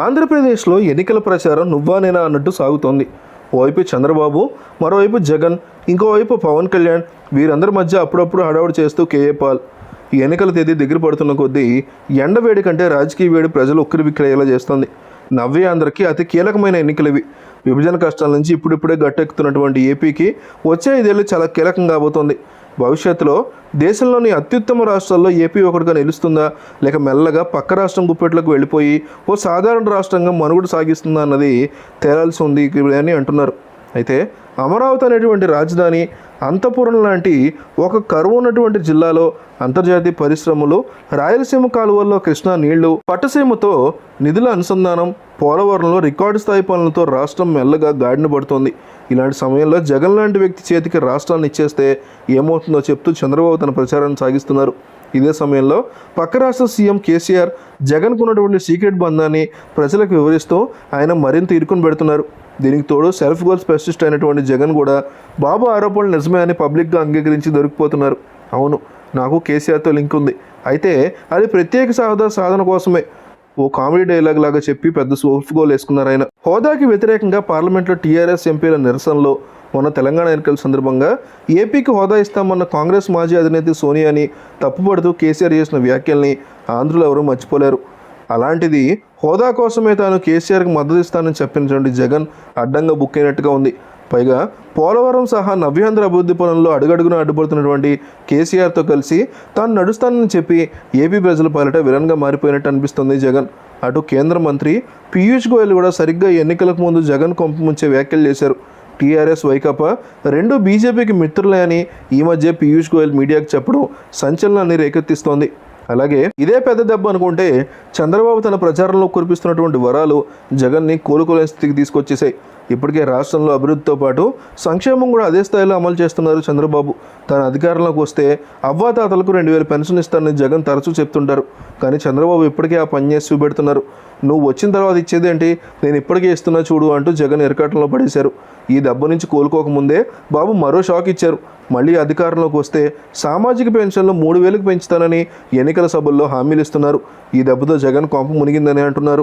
ఆంధ్రప్రదేశ్లో ఎన్నికల ప్రచారం నువ్వా నేనా అన్నట్టు సాగుతోంది. ఓవైపు చంద్రబాబు మరోవైపు జగన్ ఇంకోవైపు పవన్ కళ్యాణ్ వీరందరి మధ్య అప్పుడప్పుడు హడావుడి చేస్తూ కేఏ పాల్. ఈ ఎన్నికల తేదీ దగ్గర పడుతున్న కొద్దీ ఎండ వేడి కంటే రాజకీయ వేడి ప్రజలు ఉక్కిరి బిక్కిరయ్యేలా చేస్తుంది. నవ్వే అందరికీ అతి కీలకమైన ఎన్నికలు ఇవి విభజన కష్టాల నుంచి ఇప్పుడిప్పుడే గట్టెక్కుతున్నటువంటి ఏపీకి వచ్చే ఐదేళ్ళు చాలా కీలకం కాబోతోంది. భవిష్యత్తులో దేశంలోని అత్యుత్తమ రాష్ట్రాల్లో ఏపీ ఒకటిగా నిలుస్తుందా? లేక మెల్లగా పక్క రాష్ట్రం గుప్పెట్లకు వెళ్ళిపోయి ఓ సాధారణ రాష్ట్రంగా మనుగడ సాగిస్తుందా అన్నది తేలాల్సి ఉంది అని అంటున్నారు. అయితే అమరావతి అనేటువంటి రాజధాని అంతపురం లాంటి ఒక కరువు ఉన్నటువంటి జిల్లాలో అంతర్జాతీయ పరిశ్రమలు రాయలసీమ కాలువల్లో కృష్ణా నీళ్ళు పట్టసీమతో నిధుల అనుసంధానం పోలవరంలో రికార్డు స్థాయి పనులతో రాష్ట్రం మెల్లగా గాడిన పడుతోంది. ఇలాంటి సమయంలో జగన్ లాంటి వ్యక్తి చేతికి రాష్ట్రాన్ని ఇచ్చేస్తే ఏమవుతుందో చెప్తూ చంద్రబాబు తన ప్రచారాన్ని సాగిస్తున్నారు. ఇదే సమయంలో పక్క రాష్ట్ర సీఎం కేసీఆర్ జగన్కు ఉన్నటువంటి సీక్రెట్ బంధాన్ని ప్రజలకు వివరిస్తూ ఆయన మరింత ఇరుకుని పెడుతున్నారు. దీనికి తోడు సెల్ఫ్ గోల్ స్పెషలిస్ట్ అయినటువంటి జగన్ కూడా బాబు ఆరోపణలు నిజమే అని పబ్లిక్గా అంగీకరించి దొరికిపోతున్నారు. అవును నాకు కేసీఆర్తో లింక్ ఉంది. అయితే అది ప్రత్యేక సాధన సాధన కోసమే. ఓ కామెడీ డైలాగ్ లాగా చెప్పి పెద్ద సెల్ఫ్ గోల్ వేసుకున్నారు ఆయన. హోదాకి వ్యతిరేకంగా పార్లమెంట్లో టీఆర్ఎస్ ఎంపీల నిరసనలో మొన్న తెలంగాణ ఎన్నికల సందర్భంగా ఏపీకి హోదా ఇస్తామన్న కాంగ్రెస్ మాజీ అధినేత సోనియాని తప్పుపడుతూ కేసీఆర్ చేసిన వ్యాఖ్యల్ని ఆంధ్రులు ఎవరూ మర్చిపోలేరు. అలాంటిది హోదా కోసమే తాను కేసీఆర్కి మద్దతు ఇస్తానని చెప్పినటువంటి జగన్ అడ్డంగా బుక్ అయినట్టుగా ఉంది. పైగా పోలవరం సహా నవ్యాంధ్ర అభివృద్ధి పనుల్లో అడుగడుగున అడ్డుపడుతున్నటువంటి కేసీఆర్తో కలిసి తాను నడుస్తానని చెప్పి ఏపీ ప్రజల పాలిట విలన్గా మారిపోయినట్టు అనిపిస్తుంది జగన్. అటు కేంద్ర మంత్రి పీయూష్ గోయల్ కూడా సరిగ్గా ఎన్నికలకు ముందు జగన్ కొంపముంచే వ్యాఖ్యలు చేశారు. టీఆర్ఎస్ వైకాపా రెండు బీజేపీకి మిత్రులే అని ఈ మధ్య పీయూష్ గోయల్ మీడియాకు చెప్పడం సంచలనాన్ని రేకెత్తిస్తోంది. అలాగే ఇదే పెద్ద దెబ్బ అనుకుంటే చంద్రబాబు తన ప్రచారంలో కురిపిస్తున్నటువంటి వరాలు జగన్ని కోలుకోలేని స్థితికి తీసుకొచ్చేసాయి. ఇప్పటికే రాష్ట్రంలో అభివృద్ధితో పాటు సంక్షేమం కూడా అదే స్థాయిలో అమలు చేస్తున్నారు చంద్రబాబు. తన అధికారంలోకి వస్తే అవ్వాతాతలకు రెండు వేల పెన్షన్ ఇస్తారని జగన్ తరచూ చెప్తుంటారు. కానీ చంద్రబాబు ఇప్పటికే ఆ పని చేసి చూపెడుతున్నారు. నువ్వు వచ్చిన తర్వాత ఇచ్చేదేంటి? నేను ఇప్పటికే ఇస్తున్నా చూడు అంటూ జగన్ ఇరకాటంలో పడేశారు. ఈ దెబ్బ నుంచి కోలుకోకముందే బాబు మరో షాక్ ఇచ్చారు. మళ్ళీ అధికారంలోకి వస్తే సామాజిక పెన్షన్లు మూడు వేలకు పెంచుతానని ఎన్నికల సభల్లో హామీలు ఇస్తున్నారు. ఈ దెబ్బతో జగన్ కొంప మునిగిందని అంటున్నారు.